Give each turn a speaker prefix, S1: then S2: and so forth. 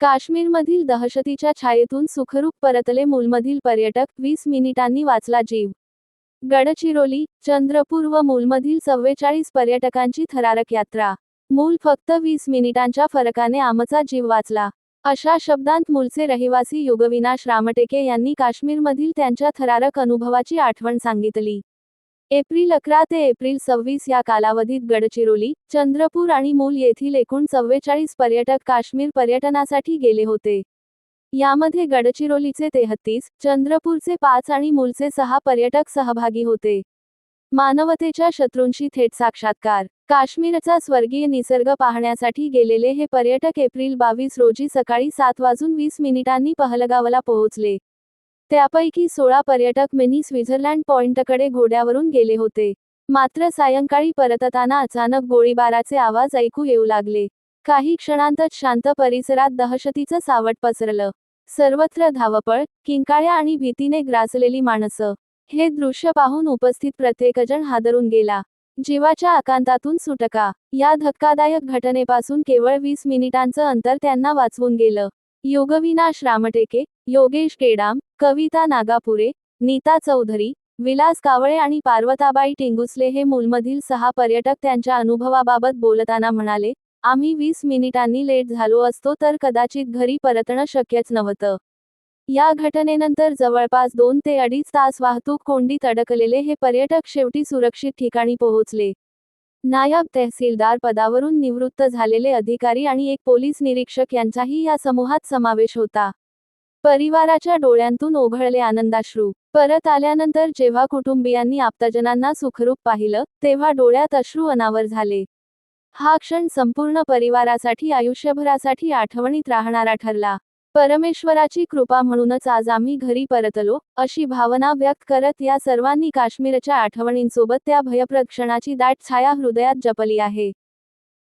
S1: काश्मीरमधील दहशतीच्या छायेतून सुखरूप परतले मूलमधील पर्यटक वीस मिनिटांनी वाचला जीव. गडचिरोली चंद्रपूर व मूलमधील चव्वेचाळीस पर्यटकांची थरारक यात्रा. मूल फक्त वीस मिनिटांच्या फरकाने आमचा जीव वाचला. अशा शब्दांत मूलचे रहिवासी युगविनाश रामटेके यांनी काश्मीरमधील त्यांच्या थरारक अनुभवाची आठवण सांगितली. एप्रिल अकरा ते एप्रिल सव्वीस या कालावधीत गडचिरोली चंद्रपूर आणि मूल येथील एकूण चव्वेचाळीस पर्यटक काश्मीर पर्यटनासाठी गेले होते. यामध्ये गडचिरोलीचे तेहत्तीस चंद्रपूरचे पाच आणि मूलचे सहा पर्यटक सहभागी होते. मानवतेच्या शत्रूंशी थेट साक्षात्कार काश्मीरचा स्वर्गीय निसर्ग पाहण्यासाठी गेलेले हे पर्यटक एप्रिल बावीस रोजी सकाळी सात वाजून वीस मिनिटांनी पहलगावला पोहोचले. त्यापैकी सोळा पर्यटक मिनी स्वित्झर्लंड पॉइंटकडे घोड्यावरून गेले होते. मात्र सायंकाळी परतताना अचानक गोळीबाराचे आवाज ऐकू येऊ लागले. काही क्षणांतच शांत परिसरात दहशतीचं सावट पसरलं. सर्वत्र धावपळ किंकाळ्या आणि भीतीने ग्रासलेली माणसं. हे दृश्य पाहून उपस्थित प्रत्येकजण हादरून गेला. जीवाच्या आकांतातून सुटका. या धक्कादायक घटनेपासून केवळ वीस मिनिटांचं अंतर त्यांना वाचवून गेलं. योगविनाश रामटेके योगेश केडाम कविता नागापुरे नीता चौधरी विलास कावळे आणि पार्वताबाई टिंगुसले हे मूलमधील सहा पर्यटक त्यांच्या अनुभवाबाबत बोलताना म्हणाले आम्ही वीस मिनिटांनी लेट झालो असतो तर कदाचित घरी परतणं शक्यच नव्हतं. या घटनेनंतर जवळपास दोन ते अडीच तास वाहतूक कोंडीत अडकलेले हे पर्यटक शेवटी सुरक्षित ठिकाणी पोहोचले. नायब तहसीलदार पदावरून निवृत्त झालेले अधिकारी आणि एक पोलीस निरीक्षक यांचाही या समूहात समावेश होता. परिवाराच्या डोळ्यांतून ओघळले आनंदाश्रू. परत आल्यानंतर जेव्हा कुटुंबियांनी आप्तजनांना सुखरूप पाहिलं तेव्हा डोळ्यात अश्रू अनावर झाले. हा क्षण संपूर्ण परिवारासाठी आयुष्यभरासाठी आठवणीत राहणारा ठरला. परमेश्वराची कृपा म्हणूनच आज आम्ही घरी परतलो अशी भावना व्यक्त करत या सर्वांनी काश्मीरच्या आठवणींसोबत त्या भयप्रक्षणाची दाट छाया हृदयात जपली आहे.